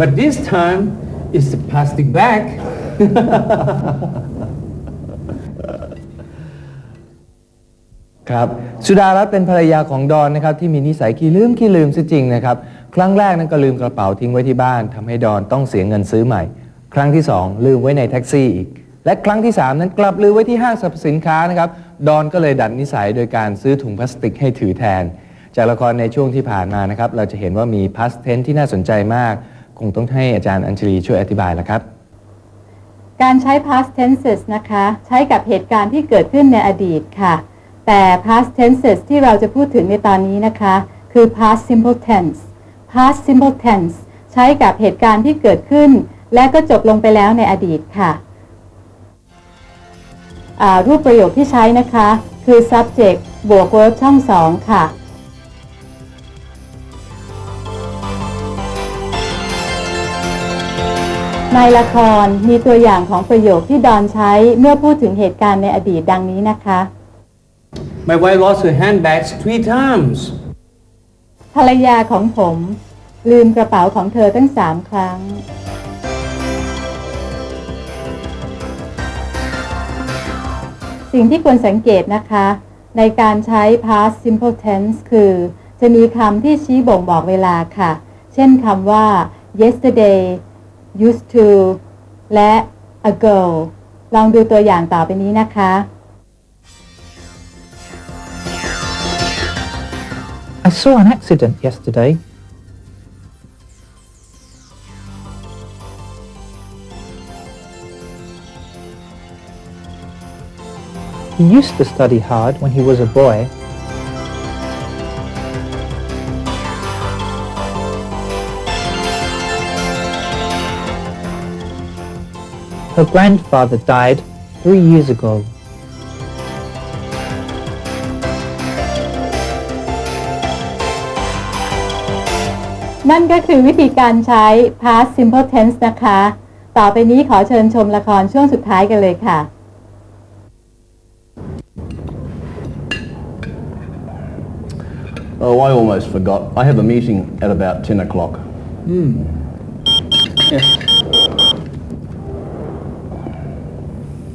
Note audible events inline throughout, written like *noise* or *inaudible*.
but this time it's a plastic bag ครับสุดารัตน์เป็นภรรยาของดอนนะครับที่มีนิสัยขี้ลืมขี้ลืมซะจริงนะครับครั้งแรกนั้นก็ลืมกระเป๋าทิ้งไว้ที่บ้านทำให้ดอนต้องเสียเงินซื้อใหม่ ครั้งที่สองลืมไว้ในแท็กซี่อีก และครั้งที่สามนั้นกลับลืมไว้ที่ห้างสรรพสินค้านะครับดอนก็เลยดัดนิสัยโดยการซื้อถุงพลาสติกให้ถือแทน จากละครในช่วงที่ผ่านมานะครับเราจะเห็นว่ามีพาสเทนที่น่าสนใจมาก คงต้องให้อาจารย์อัญชลีช่วยอธิบายแล้วครับ การใช้ past tenses นะคะ ใช้กับเหตุการณ์ที่เกิดขึ้นในอดีตค่ะ แต่ past tenses ที่เราจะพูดถึงในตอนนี้นะคะ คือ past simple tense past simple tense ใช้กับเหตุการณ์ที่เกิดขึ้น และก็จบลงไปแล้วในอดีตค่ะ รูปประโยคที่ใช้นะคะ คือ subject บวก verb ช่องสองค่ะ ในละครมีตัวอย่างของประโยคที่ดอนใช้เมื่อพูดถึงเหตุการณ์ในอดีตดังนี้นะคะ My wife lost her handbags three times ภรรยาของผม ลืมกระเป๋าของเธอตั้งสามครั้ง สิ่งที่ควรสังเกตนะคะ ในการใช้ past simple tense คือ จะมีคำที่ชี้บ่งบอกเวลาค่ะ เช่นคำว่า yesterday used to และ ago ลองดูตัวอย่างต่อไปนี้นะคะ I saw an accident yesterday. He used to study hard when he was a boy. Her grandfather died three years ago. นั่นก็คือวิธีการใช้ past simple tense นะคะ ต่อไปนี้ขอเชิญชมละครช่วงสุดท้ายกันเลยค่ะ Oh, I almost forgot. I have a meeting at about 10 o'clock.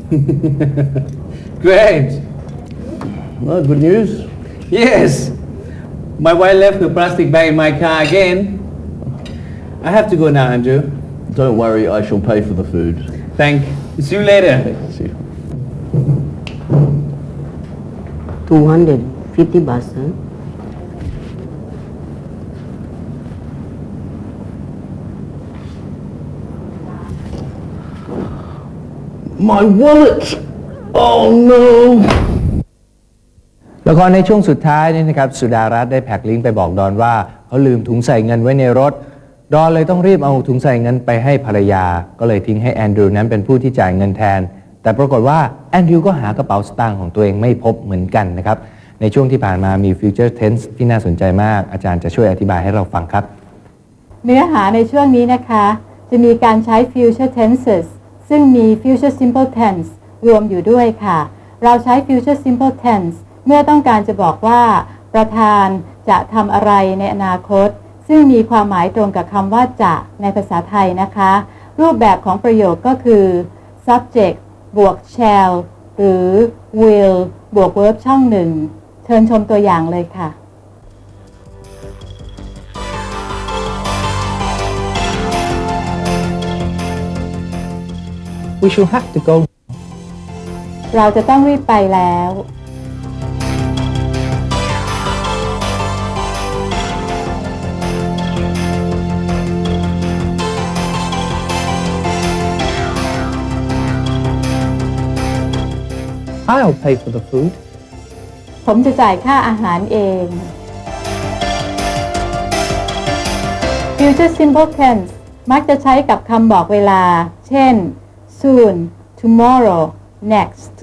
*laughs* Great Well, good news. Yes My wife left her plastic bag in my car again I have to go now Andrew Don't worry, I shall pay for the food. Thank See you later See you. 250 baht, sir. My wallet! Oh no! ละครในช่วงสุดท้ายนี่นะครับสุดารัตน์ได้แพ็กลิงก์ไปบอกดอนว่าเขาลืมถุงใส่เงินไว้ในรถ ดอนเลยต้องรีบเอาถุงใส่เงินไปให้ภรรยา ก็เลยทิ้งให้แอนดรูนั้นเป็นผู้ที่จ่ายเงินแทน แต่ปรากฏว่าแอนดรูก็หากระเป๋าสตางค์ของตัวเองไม่พบเหมือนกันนะครับ ในช่วงที่ผ่านมามี future tense ที่น่าสนใจมาก อาจารย์จะช่วยอธิบายให้เราฟังครับ เนื้อหาในช่วงนี้นะคะ จะมีการใช้ future tenses ซึ่งมี future simple tense รวมอยู่ด้วยค่ะ เราใช้ future simple tense เมื่อต้องการจะบอกว่า ประธานจะทำอะไรในอนาคต ซึ่งมีความหมายตรงกับคำว่าจะในภาษาไทยนะคะ รูปแบบของประโยคก็คือ subject บวก shall หรือ will บวก verb ช่องหนึ่ง เชิญชมตัวอย่างเลยค่ะ We shall have to go เราจะต้องรีบไปแล้ว I'll pay for the food. ผมจะจ่ายค่าอาหารเอง Future Simple Tense มักจะใช้กับคำบอกเวลา เช่น soon tomorrow next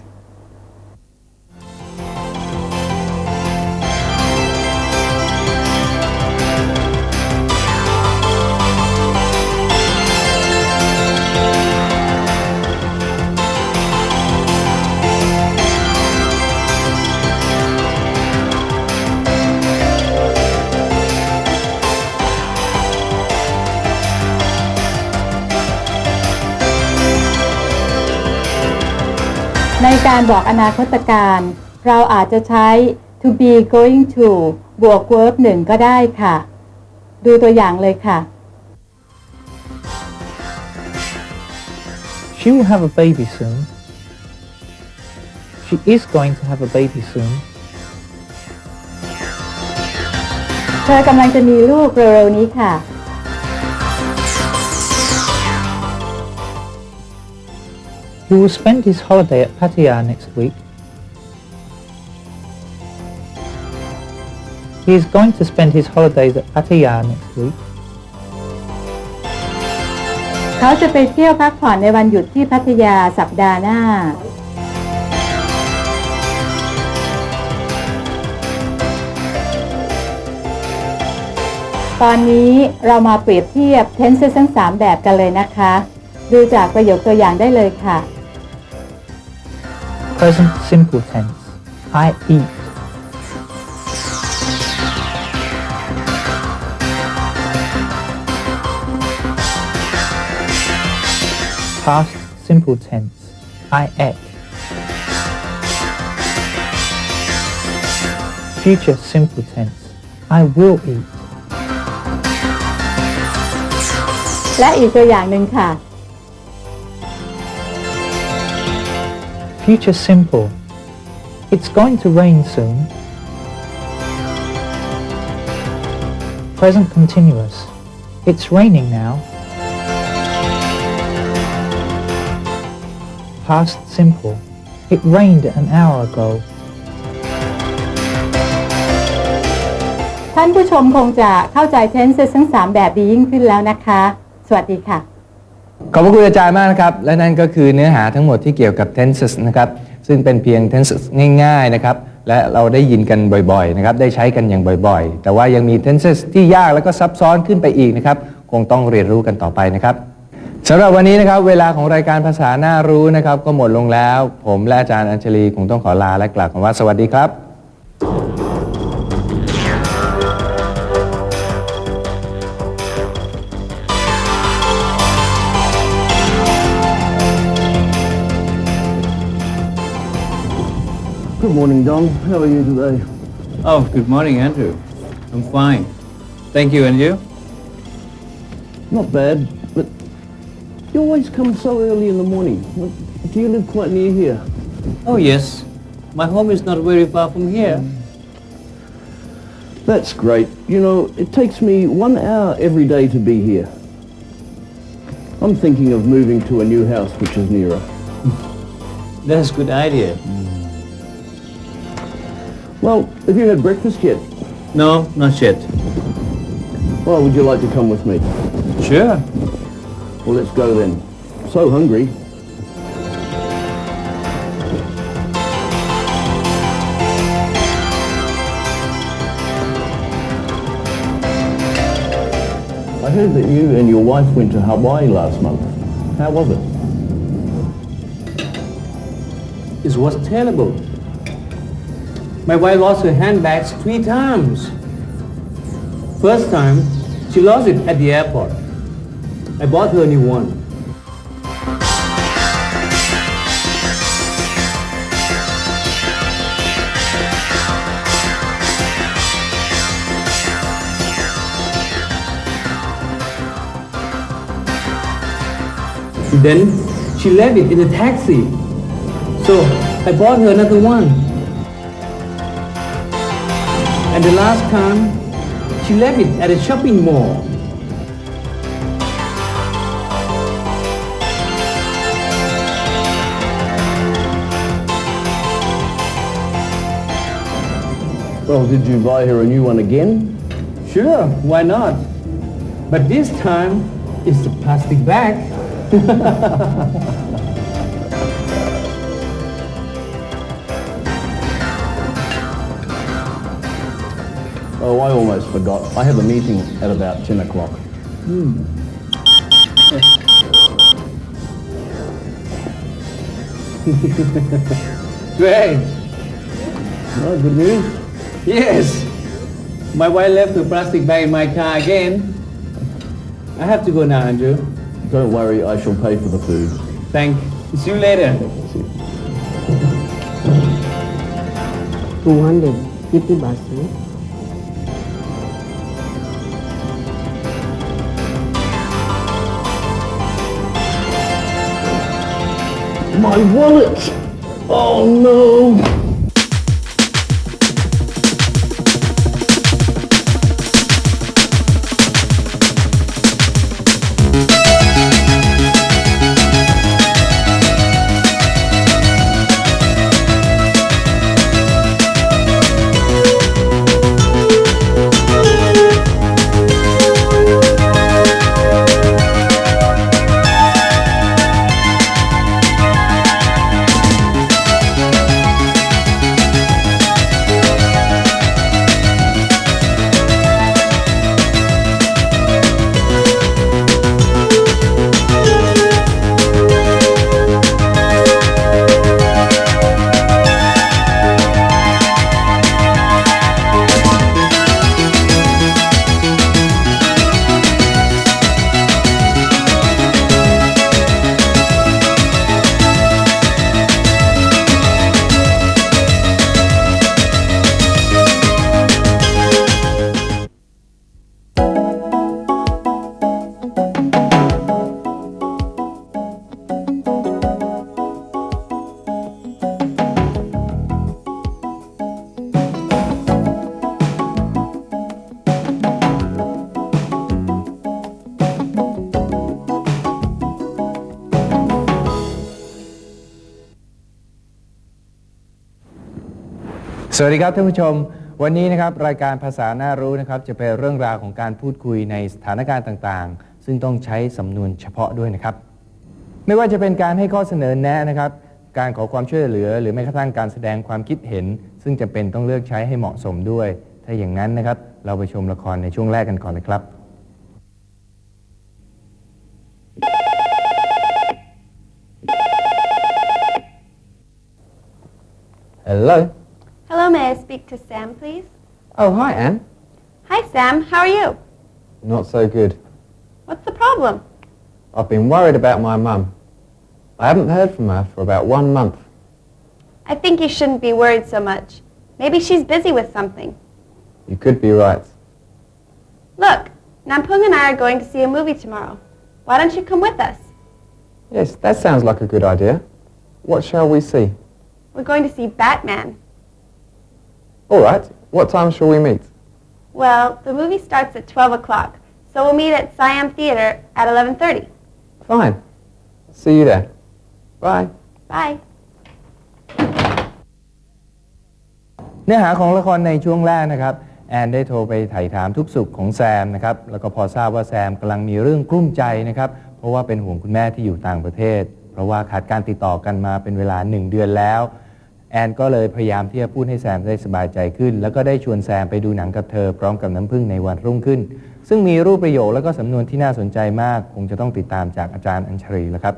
การบอกอนาคตการ เราอาจจะใช้ to be going to บวก verb หนึ่งก็ได้ค่ะ ดูตัวอย่างเลยค่ะ She will have a baby soon. She is going to have a baby soon. เธอกำลังจะมีลูกเร็วๆนี้ค่ะ He will spend his holiday at Pattaya next week. He is going to spend his holidays at Pattaya next week. เขาจะไปเที่ยวพักผ่อนในวันหยุดที่พัทยาสัปดาห์หน้า ตอนนี้เรามาเปรียบเทียบ tenses ทั้ง 3 แบบกันเลยนะคะ ดูจากประโยคตัวอย่างได้เลยค่ะ Present simple tense. I eat. Past simple tense. I ate. Future simple tense. I will eat. และอีกตัวอย่างหนึ่งค่ะ Future simple. It's going to rain soon. Present continuous. It's raining now. Past simple. It rained an hour ago. ท่านผู้ชมคงจะเข้าใจ tenses ทั้ง 3 แบบดียิ่งขึ้นแล้วนะคะ สวัสดีค่ะ ขอบพระคุณอาจารย์มากนะครับ และนั่นก็คือเนื้อหาทั้งหมดที่เกี่ยวกับ tenses นะครับ ซึ่งเป็นเพียง tenses ง่ายๆนะครับ และเราได้ยินกันบ่อยๆนะครับ ได้ใช้กันอย่างบ่อยๆ แต่ว่ายังมี tenses ที่ยากแล้วก็ซับซ้อนขึ้นไปอีกนะครับ คงต้องเรียนรู้กันต่อไปนะครับสำหรับวันนี้นะครับ เวลาของรายการภาษาหน่ารู้นะครับ ก็หมดลงแล้ว ผมและอาจารย์อัญชลีคงต้องขอลาและกล่าวคำว่าสวัสดีครับ Good morning, Don. How are you today? Oh, good morning, Andrew. I'm fine. Thank you, and you? Not bad, but you always come so early in the morning. Do you live quite near here? Oh, yes. My home is not very far from here. That's great. You know, it takes me one hour every day to be here. I'm thinking of moving to a new house which is nearer. *laughs* That's a good idea. Well, have you had breakfast yet? No, not yet. Well, would you like to come with me? Sure. Well, let's go then. So hungry. I heard that you and your wife went to Hawaii last month. How was it? It was terrible. My wife lost her handbags three times. First time, she lost it at the airport. I bought her a new one. Then she left it in a taxi. So I bought her another one. And the last time, she left it at a shopping mall. Well, did you buy her a new one again? Sure, why not? But this time, it's a plastic bag. *laughs* Oh, I almost forgot. I have a meeting at about 10 o'clock. Hmm. *laughs* Great. Oh, good news. Yes. My wife left the plastic bag in my car again. I have to go now, Andrew. Don't worry, I shall pay for the food. Thank. See you later. See you. 250 baht, My wallet! Oh no!. สวัสดีครับท่านผู้ชม วันนี้นะครับรายการภาษาน่ารู้นะครับจะเป็นเรื่องราวของการพูดคุยในสถานการณ์ต่างๆ ซึ่งต้องใช้สำนวนเฉพาะด้วยนะครับ ไม่ว่าจะเป็นการให้ข้อเสนอแนะนะครับ การขอความช่วยเหลือ หรือแม้กระทั่งการแสดงความคิดเห็น ซึ่งจะเป็นต้องเลือกใช้ให้เหมาะสมด้วย ถ้าอย่างนั้นนะครับ เราไปชมละครในช่วงแรกกันก่อนเลยครับ Hello. Hello, may I speak to Sam, please? Oh, hi, Anne. Hi, Sam. How are you? Not so good. What's the problem? I've been worried about my mum. I haven't heard from her for about one month. I think you shouldn't be worried so much. Maybe she's busy with something. You could be right. Look, Nampung and I are going to see a movie tomorrow. Why don't you come with us? Yes, that sounds like a good idea. What shall we see? We're going to see Batman. All right. What time shall we meet? Well, the movie starts at 12 o'clock, so we'll meet at Siam Theater at 11.30. Fine. See you there. Bye. Bye. เนื้อหาของละครในช่วงแรกนะครับ แอนได้โทรไปไถ่ถามทุกสุขของแซมนะครับ แล้วก็พอทราบว่าแซมกำลังมีเรื่องกลุ้มใจนะครับ เพราะว่าเป็นห่วงคุณแม่ที่อยู่ต่างประเทศ เพราะว่าขาดการติดต่อกันมาเป็นเวลาหนึ่งเดือนแล้ว แอนก็เลยพยายามที่จะพูดให้แซมได้สบายใจขึ้น แล้วก็ได้ชวนแซมไปดูหนังกับเธอพร้อมกับน้ำพึ่งในวันรุ่งขึ้น ซึ่งมีรูปประโยคและก็สำนวนที่น่าสนใจมาก คงจะต้องติดตามจากอาจารย์อัญชรีแล้วครับ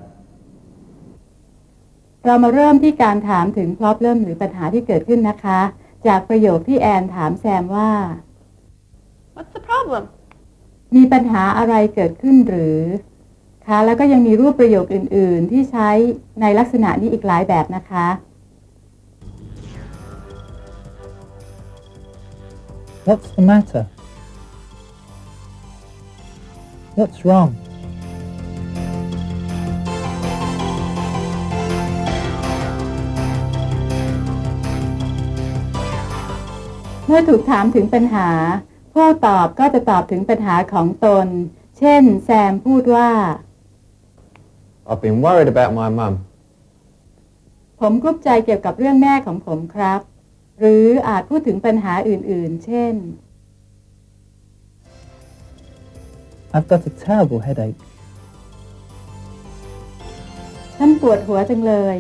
เรามาเริ่มที่การถามถึง problem หรือปัญหาที่เกิดขึ้นนะคะ จากประโยคที่แอนถามแซมว่า What's the problem? มีปัญหาอะไรเกิดขึ้นหรือคะแล้วก็ยังมีรูปประโยคอื่น ๆ ที่ใช้ในลักษณะนี้อีกหลายแบบนะคะ What's the matter? What's wrong? เมื่อถูกถามถึงปัญหา ผู้ตอบก็จะตอบถึงปัญหาของตน เช่น แซมพูดว่า I've been worried about my mum. ผมกลุ้มใจเกี่ยวกับเรื่องแม่ของผมครับ หรืออาจพูดถึงปัญหาอื่นๆ เช่น I've got a terrible headache. ฉันปวดหัวจังเลย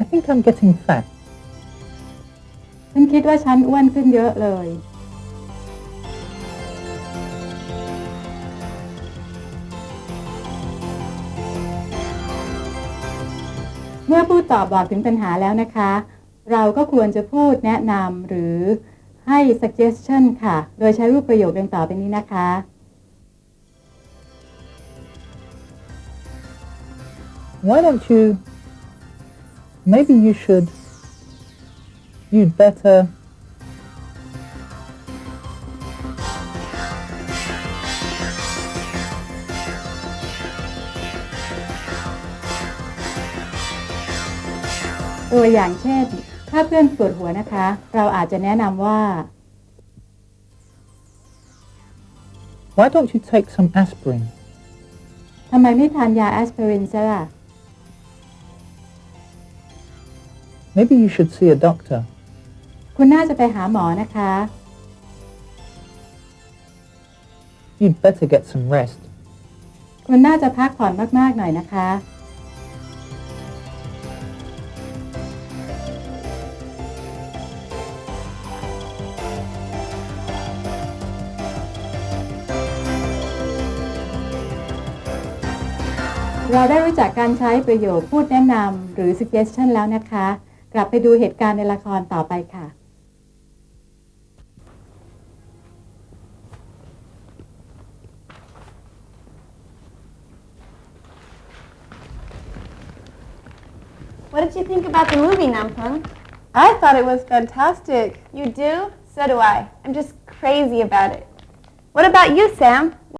I think I'm getting fat. ฉันคิดว่าฉันอ้วนขึ้นเยอะเลย มื่อผู้ตอบบอกถึงปัญหาแล้วนะคะ เราก็ควรจะพูดแนะนำหรือให้ suggestion ค่ะ โดยใช้รูปประโยคดังต่อไปนี้นะคะ Why don't you... Maybe you should. You'd better. ตัวอย่างเช่น ถ้าเพื่อนปวดหัวนะคะ เราอาจจะแนะนำว่า Why don't you take some aspirin? ทำไมไม่ทานยาแอสไพรินซะล่ะ Maybe you should see a doctor. คุณน่าจะไปหาหมอนะคะ You'd better get some rest. คุณน่าจะพักผ่อนมาก ๆ หน่อยนะคะ เราได้รู้จักการใช้ประโยคพูดแนะนำหรือ suggestion แล้วนะคะ กลับไปดูเหตุการณ์ในละครต่อไปค่ะ What did you think about the movie, Nampung? I thought it was fantastic. You do? So do I. I'm just crazy about it. What about you, Sam?